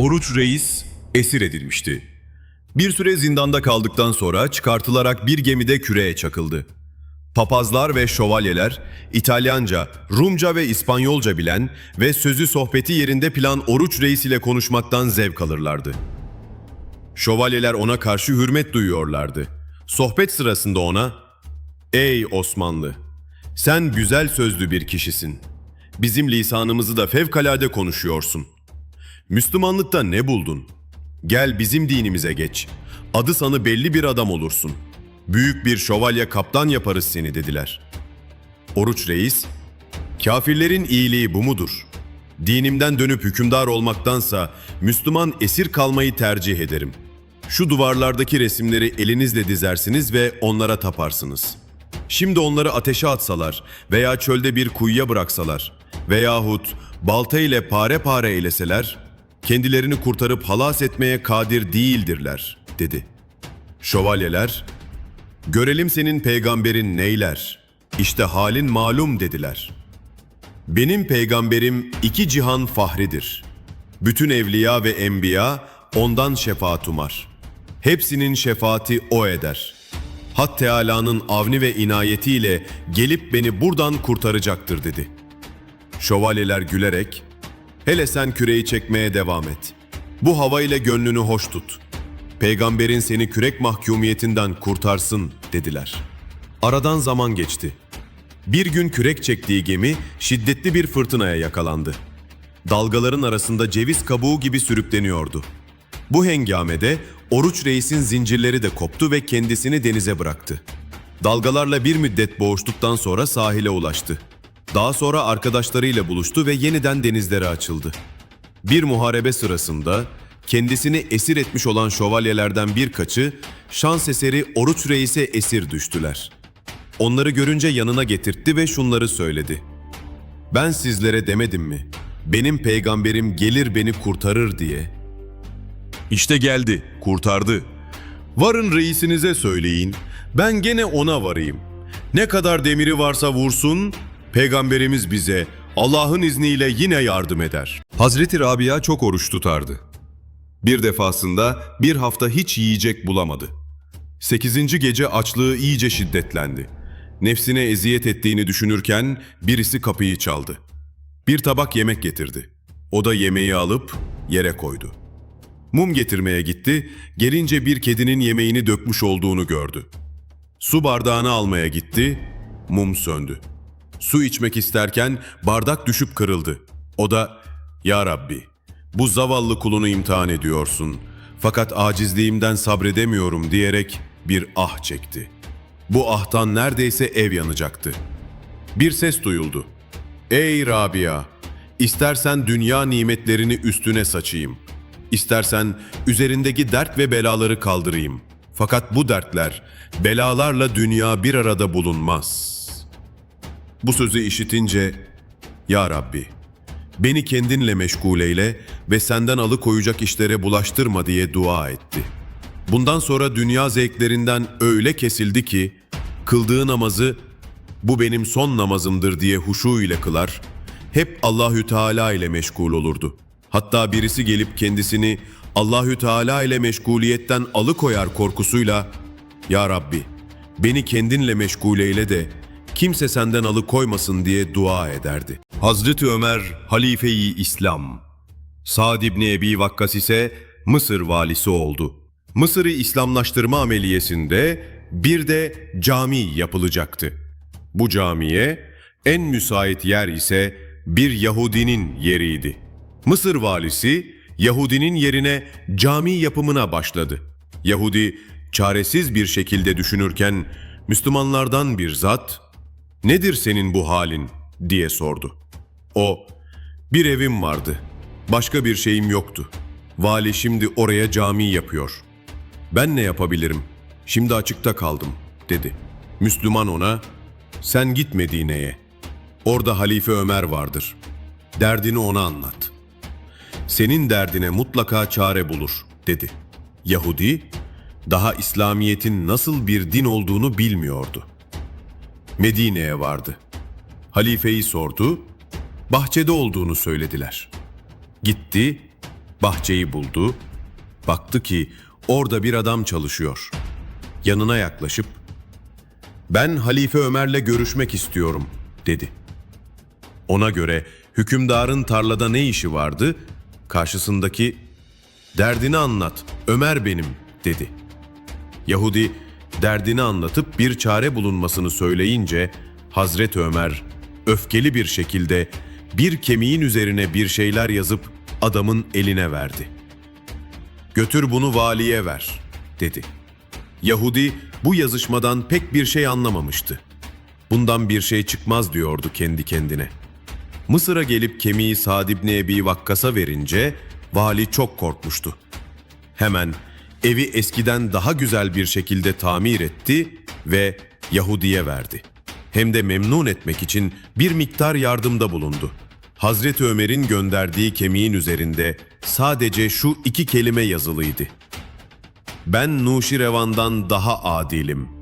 Oruç Reis esir edilmişti. Bir süre zindanda kaldıktan sonra çıkartılarak bir gemide küreye çakıldı. Papazlar ve şövalyeler İtalyanca, Rumca ve İspanyolca bilen ve sözü sohbeti yerinde plan Oruç Reis ile konuşmaktan zevk alırlardı. Şövalyeler ona karşı hürmet duyuyorlardı. Sohbet sırasında ona, ''Ey Osmanlı, sen güzel sözlü bir kişisin. Bizim lisanımızı da fevkalade konuşuyorsun. Müslümanlıkta ne buldun? Gel bizim dinimize geç. Adı sanı belli bir adam olursun. Büyük bir şövalye kaptan yaparız seni dediler. Oruç Reis, kafirlerin iyiliği bu mudur? Dinimden dönüp hükümdar olmaktansa Müslüman esir kalmayı tercih ederim. Şu duvarlardaki resimleri elinizle dizersiniz ve onlara taparsınız. Şimdi onları ateşe atsalar veya çölde bir kuyuya bıraksalar veyahut balta ile pare pare eyleseler, kendilerini kurtarıp halas etmeye kadir değildirler, dedi. Şövalyeler, görelim senin peygamberin neyler, işte halin malum dediler. Benim peygamberim iki cihan fahridir. Bütün evliya ve enbiya ondan şefaat umar. Hepsinin şefaati o eder. Hat Teala'nın avni ve inayetiyle gelip beni buradan kurtaracaktır dedi. Şövalyeler gülerek, hele sen küreği çekmeye devam et. Bu havayla gönlünü hoş tut. Peygamberin seni kürek mahkumiyetinden kurtarsın dediler. Aradan zaman geçti. Bir gün kürek çektiği gemi şiddetli bir fırtınaya yakalandı. Dalgaların arasında ceviz kabuğu gibi sürükleniyordu. Bu hengamede Oruç Reis'in zincirleri de koptu ve kendisini denize bıraktı. Dalgalarla bir müddet boğuştuktan sonra sahile ulaştı. Daha sonra arkadaşlarıyla buluştu ve yeniden denizlere açıldı. Bir muharebe sırasında kendisini esir etmiş olan şövalyelerden birkaçı şans eseri Oruç Reis'e esir düştüler. Onları görünce yanına getirtti ve şunları söyledi. Ben sizlere demedim mi? Benim peygamberim gelir beni kurtarır diye. İşte geldi, kurtardı. Varın reisinize söyleyin, ben gene ona varayım. Ne kadar demiri varsa vursun, peygamberimiz bize Allah'ın izniyle yine yardım eder. Hazreti Rabia çok oruç tutardı. Bir defasında bir hafta hiç yiyecek bulamadı. Sekizinci gece açlığı iyice şiddetlendi. Nefsine eziyet ettiğini düşünürken birisi kapıyı çaldı. Bir tabak yemek getirdi. O da yemeği alıp yere koydu. Mum getirmeye gitti, gelince bir kedinin yemeğini dökmüş olduğunu gördü. Su bardağını almaya gitti, mum söndü. Su içmek isterken bardak düşüp kırıldı. O da, ''Ya Rabbi, bu zavallı kulunu imtihan ediyorsun. Fakat acizliğimden sabredemiyorum.'' diyerek bir ah çekti. Bu ahtan neredeyse ev yanacaktı. Bir ses duyuldu. ''Ey Rabia, istersen dünya nimetlerini üstüne saçayım. İstersen üzerindeki dert ve belaları kaldırayım. Fakat bu dertler, belalarla dünya bir arada bulunmaz.'' Bu sözü işitince, Ya Rabbi, beni kendinle meşgul eyle ve senden alıkoyacak işlere bulaştırma diye dua etti. Bundan sonra dünya zevklerinden öyle kesildi ki, kıldığı namazı, bu benim son namazımdır diye huşu ile kılar, hep Allahü Teala ile meşgul olurdu. Hatta birisi gelip kendisini Allahü Teala ile meşguliyetten alıkoyar korkusuyla, Ya Rabbi, beni kendinle meşgul eyle de kimse senden alıkoymasın diye dua ederdi. Hazreti Ömer Halife-i İslam. Sa'd İbni Ebi Vakkas ise Mısır valisi oldu. Mısır'ı İslamlaştırma ameliyesinde bir de cami yapılacaktı. Bu camiye en müsait yer ise bir Yahudinin yeriydi. Mısır valisi Yahudinin yerine cami yapımına başladı. Yahudi çaresiz bir şekilde düşünürken Müslümanlardan bir zat "Nedir senin bu halin?" diye sordu. O, "Bir evim vardı. Başka bir şeyim yoktu. Vali şimdi oraya cami yapıyor. Ben ne yapabilirim? Şimdi açıkta kaldım." dedi. Müslüman ona, "Sen git Medine'ye. Orada Halife Ömer vardır. Derdini ona anlat. Senin derdine mutlaka çare bulur." dedi. Yahudi, daha İslamiyet'in nasıl bir din olduğunu bilmiyordu. Medine'ye vardı. Halifeyi sordu, bahçede olduğunu söylediler. Gitti, Bahçeyi buldu. Baktı ki orada bir adam çalışıyor. Yanına yaklaşıp "Ben Halife Ömer'le görüşmek istiyorum." dedi. Ona göre hükümdarın tarlada ne işi vardı? Karşısındaki "Derdini anlat, Ömer benim." dedi. Yahudi derdini anlatıp bir çare bulunmasını söyleyince Hazreti Ömer öfkeli bir şekilde bir kemiğin üzerine bir şeyler yazıp adamın eline verdi. Götür bunu valiye ver, dedi. Yahudi bu yazışmadan pek bir şey anlamamıştı. Bundan bir şey çıkmaz diyordu kendi kendine. Mısır'a gelip kemiği Sa'd ibn Ebi Vakkas'a verince vali çok korkmuştu. Hemen evi eskiden daha güzel bir şekilde tamir etti ve Yahudi'ye verdi. Hem de memnun etmek için bir miktar yardımda bulundu. Hazreti Ömer'in gönderdiği kemiğin üzerinde sadece şu iki kelime yazılıydı. Ben Nuşirevan'dan daha adilim.''